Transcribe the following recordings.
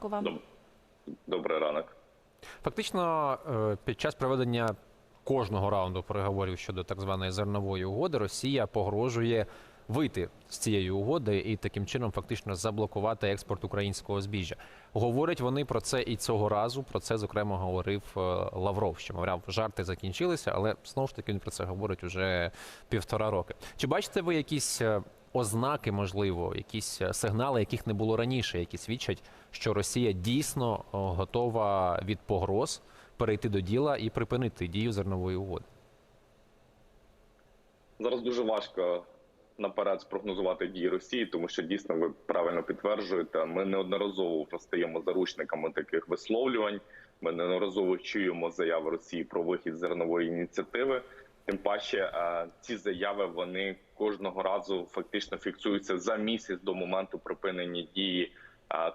вам. Добрий ранок. Фактично, е, під час проведення кожного раунду переговорів щодо так званої зернової угоди Росія погрожує вийти з цієї угоди і таким чином фактично заблокувати експорт українського збіжжя. Говорять вони про це і цього разу. Про це зокрема говорив е, Лавров. Що мовляв, жарти закінчилися, але знову ж таки він про це говорить уже півтора роки. Чи бачите ви якісь е, ознаки, можливо, якісь е, сигнали, яких не було раніше, які свідчать, що Росія дійсно готова від погроз перейти до діла і припинити дію зернової угоди? Зараз дуже важко наперед спрогнозувати дії Росії, тому що дійсно ви правильно підтверджуєте. Ми неодноразово вже стаємо заручниками таких висловлювань. Ми неодноразово чуємо заяви Росії про вихід зернової ініціативи. Тим паче, е, ці заяви вони кожного разу фактично фіксуються за місяць до моменту припинення дії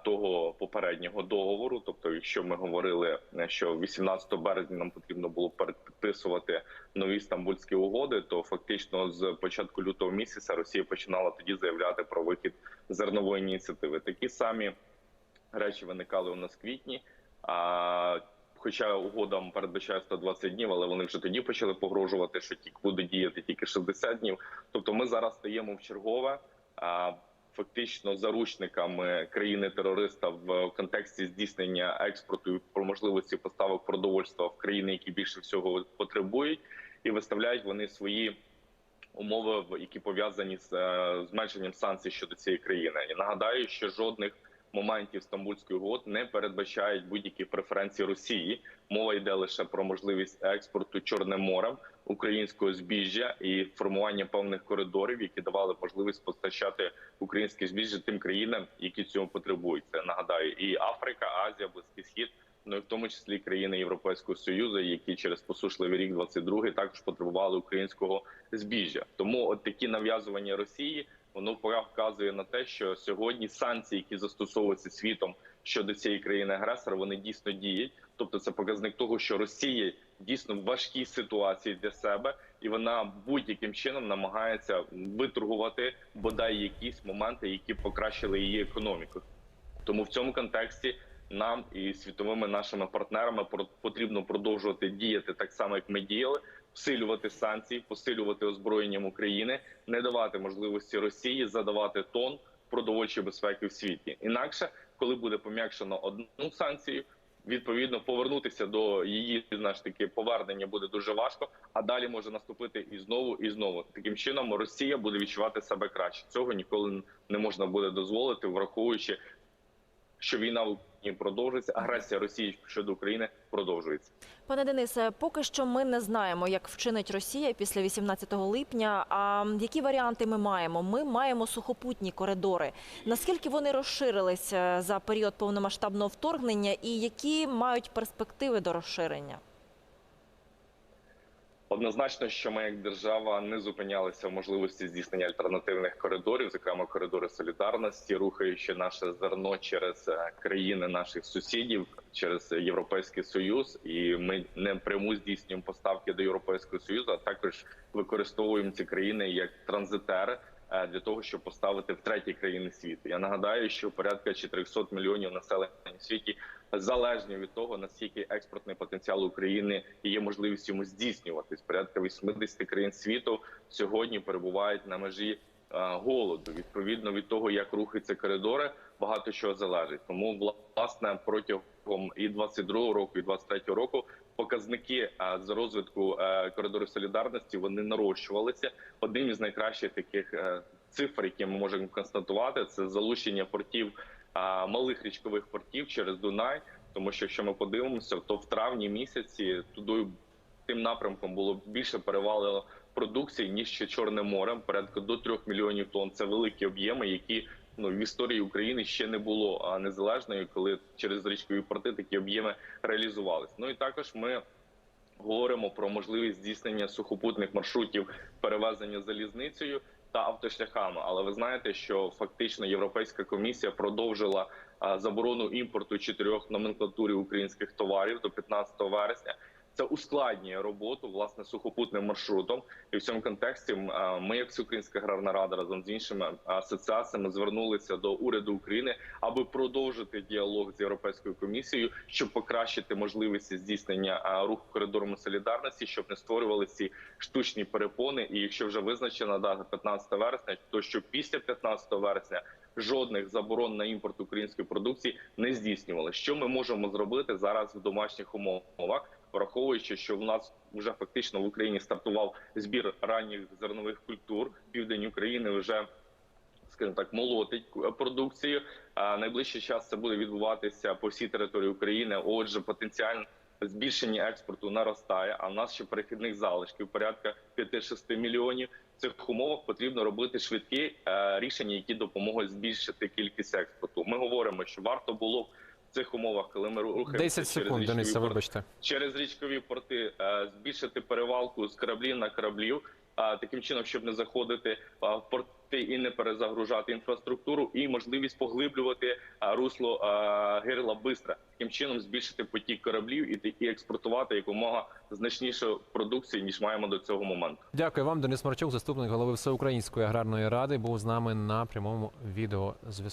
того попереднього договору. Тобто, якщо ми говорили, е, що 18 березня нам потрібно було підписувати нові стамбульські угоди, то фактично з початку лютого місяця Росія починала тоді заявляти про вихід зернової ініціативи. Такі самі речі виникали у нас в квітні. Хоча угода передбачає 120 днів, але вони вже тоді почали погрожувати, що тільки буде діяти тільки 60 днів. Тобто, ми зараз стаємо в чергове фактично заручниками країни-терориста в контексті здійснення експорту і про можливості поставок продовольства в країни, які більше всього потребують, і виставляють вони свої умови, які пов'язані з е, зменшенням санкцій щодо цієї країни. І нагадаю, що жодних моментів Стамбульської угод не передбачають будь-які преференції Росії. Мова йде лише про можливість експорту Чорним морем українського збіжжя і формування певних коридорів, які давали можливість постачати українське збіжжя тим країнам, які цього потребують. Це нагадаю, і Африка, Азія, Близький Схід. Ну і в тому числі країни Європейського союзу, які через посушливий рік 22 також потребували українського збіжжя. Тому от такі нав'язування Росії воно пора вказує на те, що сьогодні санкції, які застосовуються світом щодо цієї країни агресора, вони дійсно діють. Тобто, це показник того, що Росія дійсно в важкій ситуації для себе, і вона будь-яким чином намагається виторгувати бодай якісь моменти, які покращили її економіку. Тому в цьому контексті нам і світовими нашими партнерами потрібно продовжувати діяти так само, як ми діяли, всилювати санкції, посилювати озброєнням України, не давати можливості Росії задавати тон продовольчої безпеки в світі. Інакше, коли буде пом'якшено одну санкцію. Відповідно, повернутися до її знаєш таки повернення буде дуже важко, а далі може наступити і знову, і знову. Таким чином Росія буде відчувати себе краще. Цього ніколи не можна буде дозволити, враховуючи що війна в Україні продовжується, агресія Росії щодо України продовжується. Пане Денисе, поки що ми не знаємо, як вчинить Росія після 18 липня. А які варіанти ми маємо? Ми маємо сухопутні коридори. Наскільки вони розширилися за період повномасштабного вторгнення, і які мають перспективи до розширення? Однозначно, що ми як держава не зупинялися в можливості здійснення альтернативних коридорів, зокрема коридори солідарності, рухаючи наше зерно через е, країни наших сусідів, через Європейський Союз, і ми не пряму здійснюємо поставки до Європейського Союзу, а також використовуємо ці країни як транзитери для того, щоб поставити в треті країни світу. Я нагадаю, що порядка 400 мільйонів населення в світі залежні від того, наскільки експортний потенціал України і є можливість йому здійснюватись. Порядка 80 країн світу сьогодні перебувають на межі е, голоду. Відповідно від того, як рухаються коридори, багато чого залежить. Тому власне протягом і 22 року, і 23 року показники з розвитку е, коридорів солідарності вони нарощувалися. Одним із найкращих таких е, цифр, які ми можемо констатувати, це залучення портів малих річкових портів через Дунай. Тому що якщо ми подивимося, то в травні місяці туди тим напрямком було більше перевалило продукції ніж ще Чорним морем. Порядка до трьох мільйонів тонн. Це великі об'єми, які ну в історії України ще не було незалежною, коли через річкові порти такі об'єми реалізувалися. Ну і також ми. Говоримо про можливість здійснення сухопутних маршрутів перевезення залізницею та автошляхами. Але ви знаєте, що фактично Європейська комісія продовжила заборону імпорту чотирьох номенклатурі українських товарів до 15 вересня. Це ускладнює роботу власне сухопутним маршрутом. І в цьому контексті ми, як Всеукраїнська аграрна рада, разом з іншими асоціаціями, звернулися до уряду України, аби продовжити діалог з європейською комісією, щоб покращити можливості здійснення руху коридорами солідарності, щоб не створювалися ці штучні перепони. І якщо вже визначена дата 15 вересня, то що після 15 вересня жодних заборон на імпорт української продукції не здійснювали. Що ми можемо зробити зараз в домашніх умовах, враховуючи, що в нас вже фактично в Україні стартував збір ранніх зернових культур. Південь України вже скажімо так, молотить продукцію. А найближчий час це буде відбуватися по всій території України. Отже, потенціально збільшення експорту наростає. А в нас ще перехідних залишків порядка 5-6 мільйонів. В цих умовах потрібно робити швидкі е, рішення, які допоможуть збільшити кількість експорту. Ми говоримо, що варто було б в цих умовах, коли ми рухаємося 10 через річкові Дениса, порти, вибачте. через річкові порти е, збільшити перевалку з кораблів на кораблів, а таким чином, щоб не заходити а, в порти і не перезагружати інфраструктуру, і можливість поглиблювати русло гирла бистра, таким чином збільшити потік кораблів і, і експортувати якомога значнішу продукцію ніж маємо до цього моменту. Дякую вам, Денис Марчук, заступник голови Всеукраїнської аграрної ради, був з нами на прямому відеозв'язку.